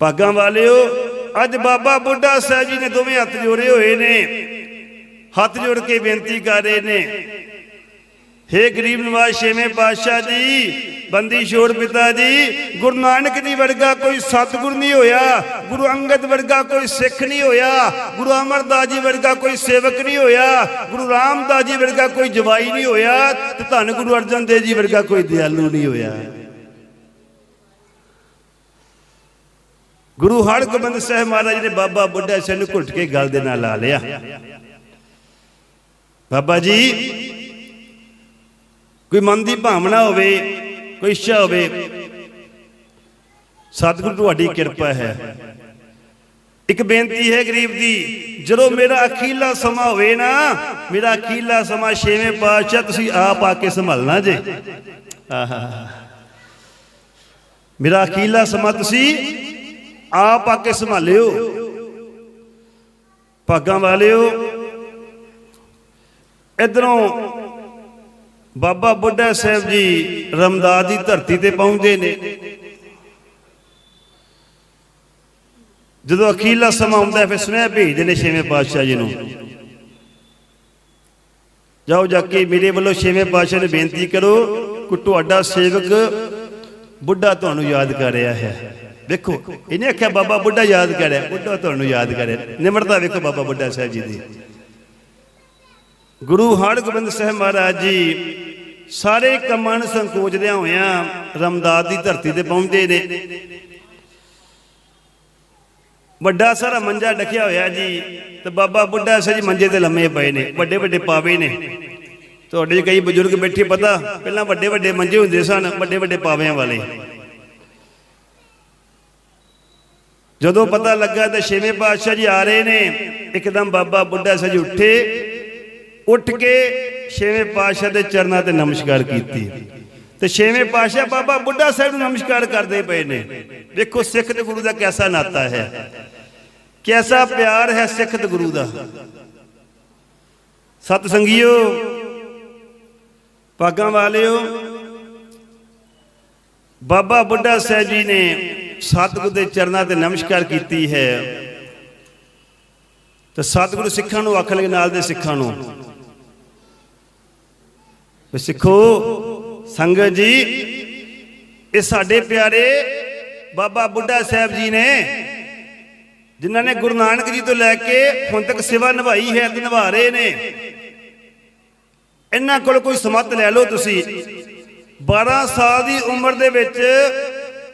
ਭਾਗਾਂ ਵਾਲਿਓ, ਅੱਜ ਬਾਬਾ ਬੁੱਢਾ ਸਾਹਿਬ ਜੀ ਨੇ ਦੋਵੇਂ ਹੱਥ ਜੋੜੇ ਹੋਏ ਨੇ। ਹੱਥ ਜੋੜ ਕੇ ਬੇਨਤੀ ਕਰ ਰਹੇ ਨੇ। ਹੇ ਗਰੀਬ ਨਵਾਜ਼ ਛੇਵੇਂ ਪਾਤਸ਼ਾਹ ਜੀ, ਬੰਦੀ ਛੋੜ ਪਿਤਾ ਜੀ, ਗੁਰੂ ਨਾਨਕ ਜੀ ਵਰਗਾ ਕੋਈ ਸਤਿਗੁਰ ਨਹੀਂ ਹੋਇਆ, ਗੁਰੂ ਅੰਗਦ ਵਰਗਾ ਕੋਈ ਸਿੱਖ ਨਹੀਂ ਹੋਇਆ, ਗੁਰੂ ਅਮਰਦਾਸ ਜੀ ਵਰਗਾ ਕੋਈ ਸੇਵਕ ਨਹੀਂ ਹੋਇਆ, ਗੁਰੂ ਰਾਮਦਾਸ ਜੀ ਵਰਗਾ ਕੋਈ ਜਵਾਈ ਨਹੀਂ ਹੋਇਆ, ਤੇ ਧੰਨ ਗੁਰੂ ਅਰਜਨ ਦੇਵ ਜੀ ਵਰਗਾ ਕੋਈ ਦਿਆਲੂ ਨਹੀਂ ਹੋਇਆ। ਗੁਰੂ ਹਰਗੋਬਿੰਦ ਸਾਹਿਬ ਮਹਾਰਾਜ ਨੇ ਬਾਬਾ ਬੁੱਢਾ ਸਿੰਘ ਨੂੰ ਘੁੱਟ ਕੇ ਗਲ ਦੇ ਨਾਲ ਲਾ ਲਿਆ। ਬਾਬਾ ਜੀ, ਕੋਈ ਮਨ ਦੀ ਭਾਵਨਾ ਹੋਵੇ, ਕੋਈ ਇੱਛਾ ਹੋਵੇ, ਸਤਿਗੁਰੂ ਤੁਹਾਡੀ ਕਿਰਪਾ ਹੈ। ਇੱਕ ਬੇਨਤੀ ਹੈ ਗਰੀਬ ਦੀ, ਜਦੋਂ ਮੇਰਾ ਅਖੀਲਾ ਸਮਾਂ ਹੋਵੇ ਨਾ, ਮੇਰਾ ਅਖੀਲਾ ਸਮਾਂ ਛੇਵੇਂ ਪਾਤਸ਼ਾਹ ਤੁਸੀਂ ਆਪ ਆ ਕੇ ਸੰਭਾਲਣਾ ਜੇ। ਆਹਾ। ਮੇਰਾ ਅਖੀਲਾ ਸਮਾਂ ਤੁਸੀਂ ਆਪ ਆ ਕੇ ਸੰਭਾਲਿਓ। ਭਾਗਾਂ ਵਾਲਿਓ, ਇਧਰੋਂ ਬਾਬਾ ਬੁੱਢਾ ਸਾਹਿਬ ਜੀ ਰਮਦਾਸ ਦੀ ਧਰਤੀ ਤੇ ਪਹੁੰਚਦੇ ਨੇ। ਜਦੋਂ ਅਖੀਲਾ ਸਮਾਂ ਆਉਂਦਾ, ਫਿਰ ਸੁਨੇਹਾ ਭੇਜਦੇ ਨੇ ਛੇਵੇਂ ਪਾਤਸ਼ਾਹ ਜੀ ਨੂੰ। ਜਾਓ ਜਾ ਕੇ ਮੇਰੇ ਵੱਲੋਂ ਛੇਵੇਂ ਪਾਤਸ਼ਾਹ ਨੂੰ ਬੇਨਤੀ ਕਰੋ ਕਿ ਤੁਹਾਡਾ ਸੇਵਕ ਬੁੱਢਾ ਤੁਹਾਨੂੰ ਯਾਦ ਕਰ ਰਿਹਾ ਹੈ। ਵੇਖੋ, ਇਹਨੇ ਆਖਿਆ, ਬਾਬਾ ਬੁੱਢਾ ਯਾਦ ਕਰ ਰਿਹਾ, ਬੁੱਢਾ ਤੁਹਾਨੂੰ ਯਾਦ ਕਰ ਰਿਹਾ। ਨਿਮਰਤਾ ਵੇਖੋ, ਬਾਬਾ ਬੁੱਢਾ ਸਾਹਿਬ ਜੀ ਦੀ। ਗੁਰੂ ਹਰਗੋਬਿੰਦ ਸਾਹਿਬ ਮਹਾਰਾਜ ਜੀ, ਸਾਰੇ ਕੰਮਾਂ ਨੂੰ ਸੰਕੋਚਦਿਆਂ ਹੋਇਆਂ ਰਮਦਾਸ ਦੀ ਧਰਤੀ ਤੇ ਪਹੁੰਚਦੇ ਨੇ। ਵੱਡਾ ਸਾਰਾ ਮੰਜਾ ਡਕਿਆ ਹੋਇਆ ਜੀ, ਤੇ ਬਾਬਾ ਬੁੱਢਾ ਸਾਹਿਬ ਜੀ ਮੰਜੇ ਤੇ ਲੰਮੇ ਪਏ ਨੇ, ਵੱਡੇ ਵੱਡੇ ਪਾਵੇ ਨੇ। ਤੁਹਾਡੇ ਕਈ ਬਜ਼ੁਰਗ ਬੈਠੇ, ਪਤਾ, ਪਹਿਲਾਂ ਵੱਡੇ ਵੱਡੇ ਮੰਜੇ ਹੁੰਦੇ ਸਨ, ਵੱਡੇ ਵੱਡੇ ਪਾਵਿਆਂ ਵਾਲੇ। ਜਦੋਂ ਪਤਾ ਲੱਗਾ ਤਾਂ ਛੇਵੇਂ ਪਾਤਸ਼ਾਹ ਜੀ ਆ ਰਹੇ ਨੇ, ਇੱਕਦਮ ਬਾਬਾ ਬੁੱਢਾ ਸਾਹਿਬ ਜੀ ਉੱਠੇ, ਉੱਠ ਕੇ ਛੇਵੇਂ ਪਾਤਸ਼ਾਹ ਦੇ ਚਰਨਾਂ ਤੇ ਨਮਸਕਾਰ ਕੀਤੀ। ਤੇ ਛੇਵੇਂ ਪਾਤਸ਼ਾਹ ਬਾਬਾ ਬੁੱਢਾ ਸਾਹਿਬ ਨੂੰ ਨਮਸਕਾਰ ਕਰਦੇ ਪਏ ਨੇ। ਦੇਖੋ, ਸਿੱਖ ਤੇ ਗੁਰੂ ਦਾ ਕਿਹਦਾ ਨਾਤਾ ਹੈ? ਕਿਹਦਾ ਪਿਆਰ ਹੈ ਸਿੱਖ ਤੇ ਗੁਰੂ ਦਾ? ਸਤ ਸੰਗੀਓ ਭਾਗਾਂ ਵਾਲਿਓ, ਬਾਬਾ ਬੁੱਢਾ ਸਾਹਿਬ ਜੀ ਨੇ ਸਤਿਗੁਰ ਦੇ ਚਰਨਾਂ ਤੇ ਨਮਸਕਾਰ ਕੀਤੀ ਹੈ। ਤੇ ਸਤਿਗੁਰੂ ਸਿੱਖਾਂ ਨੂੰ ਆਖਣਗੇ ਨਾਲ ਦੇ ਸਿੱਖਾਂ ਨੂੰ। ਵੀ ਸਿੱਖੋ, ਸੰਗਤ ਜੀ, ਇਹ ਸਾਡੇ ਪਿਆਰੇ ਬਾਬਾ ਬੁੱਢਾ ਸਾਹਿਬ ਜੀ ਨੇ, ਜਿਨ੍ਹਾਂ ਨੇ ਗੁਰੂ ਨਾਨਕ ਜੀ ਤੋਂ ਲੈ ਕੇ ਹੁਣ ਤੱਕ ਸੇਵਾ ਨਿਭਾਈ ਹੈ, ਤੇ ਨਿਭਾ ਰਹੇ ਨੇ। ਇਹਨਾਂ ਕੋਲ ਕੋਈ ਸਮੱਤ ਲੈ ਲਓ ਤੁਸੀਂ। 12 ਸਾਲ ਦੀ ਉਮਰ ਦੇ ਵਿੱਚ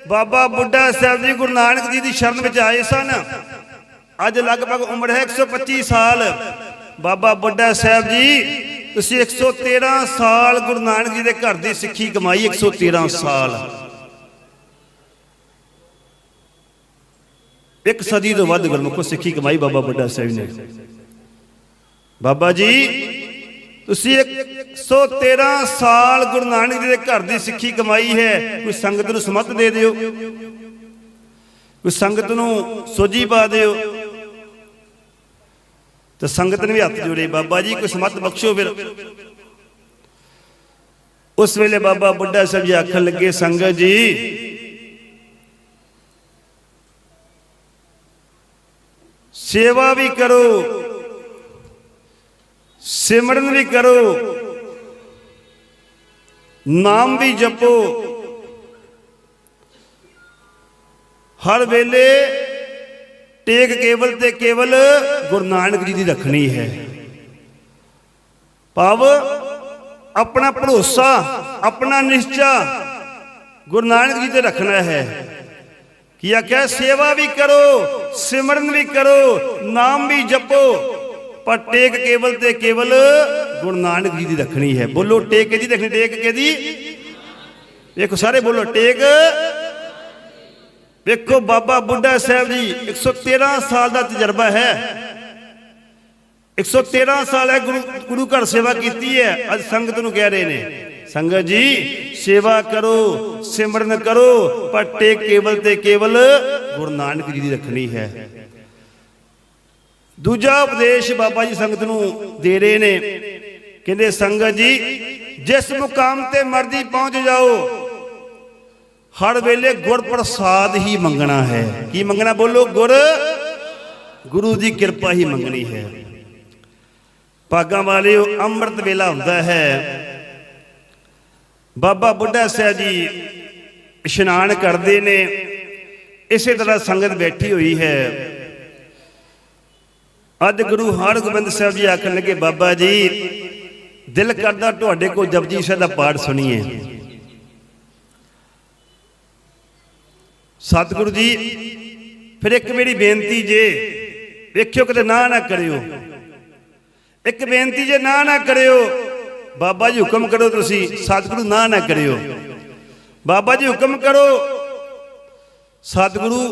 ਬਾਬਾ ਬੁੱਢਾ ਸਾਹਿਬ ਜੀ ਗੁਰੂ ਨਾਨਕ ਜੀ ਦੀ ਸ਼ਰਨ ਵਿੱਚ ਆਏ ਸਨ। ਅੱਜ ਲਗਭਗ ਉਮਰ ਹੈ 125 ਸਾਲ। ਬਾਬਾ ਬੁੱਢਾ ਸਾਹਿਬ ਜੀ, ਤੁਸੀਂ 113 ਸਾਲ ਗੁਰੂ ਨਾਨਕ ਜੀ ਦੇ ਘਰ ਦੀ ਸਿੱਖੀ ਕਮਾਈ 113 ਸਾਲ। ਇੱਕ ਸਦੀ ਤੋਂ ਵੱਧ ਗੁਰਮੁਖੋ ਸਿੱਖੀ ਕਮਾਈ ਬਾਬਾ ਬੁੱਢਾ ਸਾਹਿਬ ਨੇ। ਬਾਬਾ ਜੀ ਤੁਸੀਂ 113 ਸਾਲ ਗੁਰੂ ਨਾਨਕ ਜੀ ਦੇ ਘਰ ਦੀ ਸਿੱਖੀ ਕਮਾਈ ਹੈ, ਕੋਈ ਸੰਗਤ ਨੂੰ ਸਮਤ ਦੇ ਦਿਓ। ਕੋਈ ਸੰਗਤ ਨੂੰ ਸੋਝੀ ਪਾ ਦਿਓ। ਤੇ ਸੰਗਤ ਨੇ ਵੀ ਹੱਥ ਜੋੜੇ, ਬਾਬਾ ਜੀ, ਕੋਈ ਸਮਤ ਬਖਸ਼ੋ ਫਿਰ। ਉਸ ਵੇਲੇ ਬਾਬਾ ਬੁੱਢਾ ਸਾਹਿਬ ਜੀ ਆਖਣ ਲੱਗੇ, ਸੰਗਤ ਜੀ, ਸੇਵਾ ਵੀ ਕਰੋ ਸਿਮਰਨ ਵੀ ਕਰੋ। ਨਾਮ ਵੀ ਜਪੋ। ਹਰ ਵੇਲੇ ਟੇਕ ਕੇਵਲ ਤੇ ਕੇਵਲ ਗੁਰੂ ਨਾਨਕ ਜੀ ਦੀ ਰੱਖਣੀ ਹੈ। ਭਾਵ ਆਪਣਾ ਭਰੋਸਾ, ਆਪਣਾ ਨਿਸ਼ਚਾ ਗੁਰੂ ਨਾਨਕ ਜੀ ਤੇ ਰੱਖਣਾ ਹੈ। ਕੀ ਆਖਿਆ? ਸੇਵਾ ਵੀ ਕਰੋ, ਸਿਮਰਨ ਵੀ ਕਰੋ, ਨਾਮ ਵੀ ਜਪੋ। ਪਰ ਟੇਕ ਕੇਵਲ ਤੇ ਕੇਵਲ ਗੁਰੂ ਨਾਨਕ ਜੀ ਦੀ ਰੱਖਣੀ ਹੈ। ਬੋਲੋ ਟੇਕ ਕਿਹਦੀ ਰੱਖਣੀ? ਟੇਕ ਕਿਹਦੀ? ਵੇਖੋ ਸਾਰੇ ਬੋਲੋ, ਟੇਕ। ਵੇਖੋ ਬਾਬਾ ਬੁੱਢਾ ਸਾਹਿਬ ਜੀ 113 ਸਾਲ ਦਾ ਤਜਰਬਾ ਹੈ। 113 ਸਾਲ ਹੈ ਗੁਰੂ ਗੁਰੂ ਘਰ ਸੇਵਾ ਕੀਤੀ ਹੈ। ਅੱਜ ਸੰਗਤ ਨੂੰ ਕਹਿ ਰਹੇ ਨੇ, ਸੰਗਤ ਜੀ, ਸੇਵਾ ਕਰੋ, ਸਿਮਰਨ ਕਰੋ, ਪਰ ਟੇਕ ਕੇਵਲ ਤੇ ਕੇਵਲ ਗੁਰੂ ਨਾਨਕ ਜੀ ਦੀ ਰੱਖਣੀ ਹੈ। ਦੂਜਾ ਉਪਦੇਸ਼ ਬਾਬਾ ਜੀ ਸੰਗਤ ਨੂੰ ਦੇ ਰਹੇ ਨੇ। ਕਹਿੰਦੇ, ਸੰਗਤ ਜੀ, ਜਿਸ ਮੁਕਾਮ ਤੇ ਮਰਜ਼ੀ ਪਹੁੰਚ ਜਾਓ, ਹਰ ਵੇਲੇ ਗੁਰ ਪ੍ਰਸਾਦ ਹੀ ਮੰਗਣਾ ਹੈ। ਕੀ ਮੰਗਣਾ? ਬੋਲੋ, ਗੁਰ, ਗੁਰੂ ਦੀ ਕਿਰਪਾ ਹੀ ਮੰਗਣੀ ਹੈ। ਭਾਗਾਂ ਵਾਲਿਓ, ਅੰਮ੍ਰਿਤ ਵੇਲਾ ਹੁੰਦਾ ਹੈ। ਬਾਬਾ ਬੁੱਢਾ ਸਾਹਿਬ ਜੀ ਇਸ਼ਨਾਨ ਕਰਦੇ ਨੇ। ਇਸੇ ਤਰ੍ਹਾਂ ਸੰਗਤ ਬੈਠੀ ਹੋਈ ਹੈ। ਅੱਜ ਗੁਰੂ ਹਰਗੋਬਿੰਦ ਸਾਹਿਬ ਜੀ ਆਖਣ ਲੱਗੇ ਬਾਬਾ ਜੀ, ਦਿਲ ਕਰਦਾ ਤੁਹਾਡੇ ਕੋਲ ਜਪਜੀ ਸਾਹਿਬ ਦਾ ਪਾਠ ਸੁਣੀਏ। ਸਤਿਗੁਰੂ ਜੀ, ਫਿਰ ਇੱਕ ਮੇਰੀ ਬੇਨਤੀ ਜੇ, ਵੇਖਿਓ ਕਿਤੇ ਨਾ ਨਾ ਕਰਿਓ। ਇੱਕ ਬੇਨਤੀ ਜੇ ਨਾ ਨਾ ਕਰਿਓ, ਬਾਬਾ ਜੀ ਹੁਕਮ ਕਰੋ ਤੁਸੀਂ, ਸਤਿਗੁਰੂ ਨਾ ਨਾ ਕਰਿਓ। ਬਾਬਾ ਜੀ ਹੁਕਮ ਕਰੋ, ਸਤਿਗੁਰੂ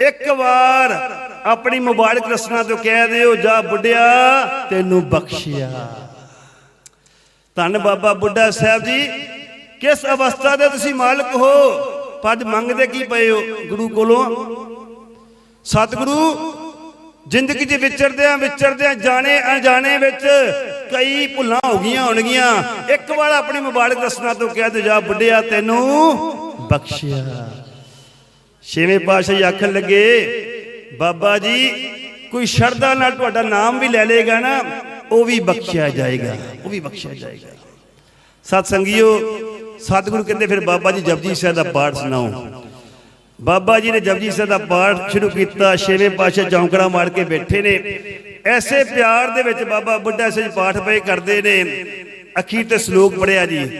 ਇੱਕ ਵਾਰ ਆਪਣੀ ਮੁਬਾਰਕ ਰਸਨਾ ਤੋਂ ਕਹਿ ਦਿਓ, ਜਾ ਬੁੱਢਿਆ, ਤੈਨੂੰ ਬਖਸ਼ਿਆ। ਧੰਨ ਬਾਬਾ ਬੁੱਢਾ ਸਾਹਿਬ ਜੀ, ਕਿਸ ਅਵਸਥਾ ਦੇ ਤੁਸੀਂ ਮਾਲਕ ਹੋ? ਪਦ ਮੰਗਦੇ ਕੀ ਪਏ ਹੋ ਗੁਰੂ ਕੋਲੋਂ? ਸਤਿਗੁਰੂ, ਜ਼ਿੰਦਗੀ 'ਚ ਵਿਚਰਦਿਆਂ ਵਿਚਰਦਿਆਂ, ਜਾਣੇ ਅਣਜਾਣੇ ਵਿੱਚ ਕਈ ਭੁੱਲਾਂ ਹੋ ਗਈਆਂ ਹੋਣਗੀਆਂ। ਇੱਕ ਵਾਰ ਆਪਣੀ ਮੁਬਾਰਕ ਰਸਨਾ ਤੋਂ ਕਹਿ ਦੇ ਜਾ ਬੁੱਢਿਆ, ਤੈਨੂੰ ਬਖਸ਼ਿਆ। ਛੇਵੇਂ ਪਾਤਸ਼ਾਹ ਆਖਣ ਲੱਗੇ ਬਾਬਾ ਜੀ ਕੋਈ ਸ਼ਰਧਾ ਨਾਲ ਤੁਹਾਡਾ ਨਾਮ ਵੀ ਲੈ ਲੇਗਾ ਨਾ ਉਹ ਵੀ ਬਖਸ਼ਿਆ ਜਾਏਗਾ। ਉਹ ਵੀ ਬਖਸ਼ਿਆ ਜਾਏਗਾ। ਸਤ ਸੰਗਿਓ ਸਤਿਗੁਰੂ ਕਹਿੰਦੇ ਫਿਰ ਬਾਬਾ ਜੀ ਜਪਜੀ ਸਾਹਿਬ ਦਾ ਪਾਠ ਸੁਣਾਓ। ਬਾਬਾ ਜੀ ਨੇ ਜਪਜੀ ਸਾਹਿਬ ਦਾ ਪਾਠ ਸ਼ੁਰੂ ਕੀਤਾ ਛੇਵੇਂ ਪਾਤਸ਼ਾਹ ਚੌਂਕੜਾ ਮਾਰ ਕੇ ਬੈਠੇ ਨੇ। ਐਸੇ ਪਿਆਰ ਦੇ ਵਿੱਚ ਬਾਬਾ ਬੁੱਢਾ ਸਿੰਘ ਪਾਠ ਪਏ ਕਰਦੇ ਨੇ। ਅਖੀਰ ਤੇ ਸ਼ਲੋਕ ਪੜਿਆ ਜੀ।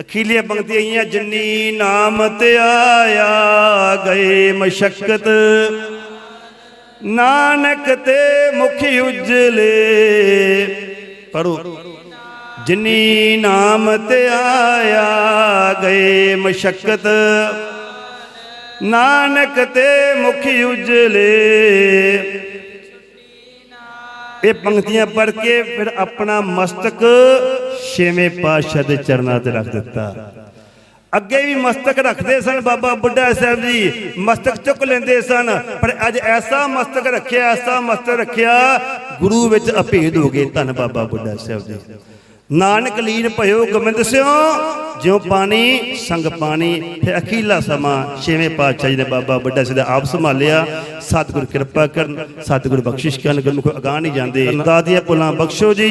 ਅਖੀਲੀਆਂ ਪੰਕਤੀਆਂ ਆਈਆਂ ਜਿੰਨੀ ਨਾਮ ਤੇ ਆਇਆ ਗਏ ਮਸ਼ਕਤ। ਨਾਨਕ ਤੇ ਮੁਖ ਉਜਲੇ। ਪੜੋ ਜਿਨੀ ਨਾਮ ਤੇ ਆਇਆ ਗਏ ਮਸ਼ਕਤ। ਨਾਨਕ ਤੇ ਮੁਖ ਉਜਲੇ। ਇਹ ਪੰਕਤੀਆਂ ਪੜ੍ਹ ਕੇ ਫਿਰ ਆਪਣਾ ਮਸਤਕ ਛੇਵੇਂ ਪਾਤਸ਼ਾਹ ਦੇ ਚਰਨਾਂ ਤੇ ਰੱਖ ਦਿੱਤਾ। ਅੱਗੇ ਵੀ ਮਸਤਕ ਰੱਖਦੇ ਸਨ ਬਾਬਾ ਬੁੱਢਾ ਸਾਹਿਬ ਜੀ। ਮਸਤਕ ਚੁੱਕ ਲੈਂਦੇ ਸਨ। ਪਰ ਅੱਜ ਐਸਾ ਮਸਤਕ ਰੱਖਿਆ, ਐਸਾ ਮਸਤਕ ਰੱਖਿਆ, ਗੁਰੂ ਵਿੱਚ ਅਭੇਦ ਹੋ ਗਏ ਧੰਨ ਬਾਬਾ ਬੁੱਢਾ ਸਾਹਿਬ ਜੀ। ਨਾਨਕ ਲੀਨ ਭਇਓ ਗੋਬਿੰਦ ਸਿਓ, ਜਿਉ ਪਾਣੀ, ਸੰਗ ਪਾਣੀ, ਫਿਰ ਅਖੀਲਾ ਸਮਾਂ, ਛੇਵੇਂ ਪਾਤਸ਼ਾਹ ਜੀ ਨੇ ਬਾਬਾ ਬੁੱਢਾ ਸਾਹਿਬ ਦਾ ਆਪ ਸੰਭਾਲਿਆ। ਸਤਿਗੁਰ ਕਿਰਪਾ ਕਰਨ, ਸਤਿਗੁਰ ਬਖਸ਼ਿਸ਼ ਕਰਨ, ਗੁਰਮੁਖ ਅਗਾਹ ਨਹੀਂ ਜਾਂਦੇ। ਦਾਦੀਆਂ ਪੁਲਾਂ ਬਖਸ਼ੋ ਜੀ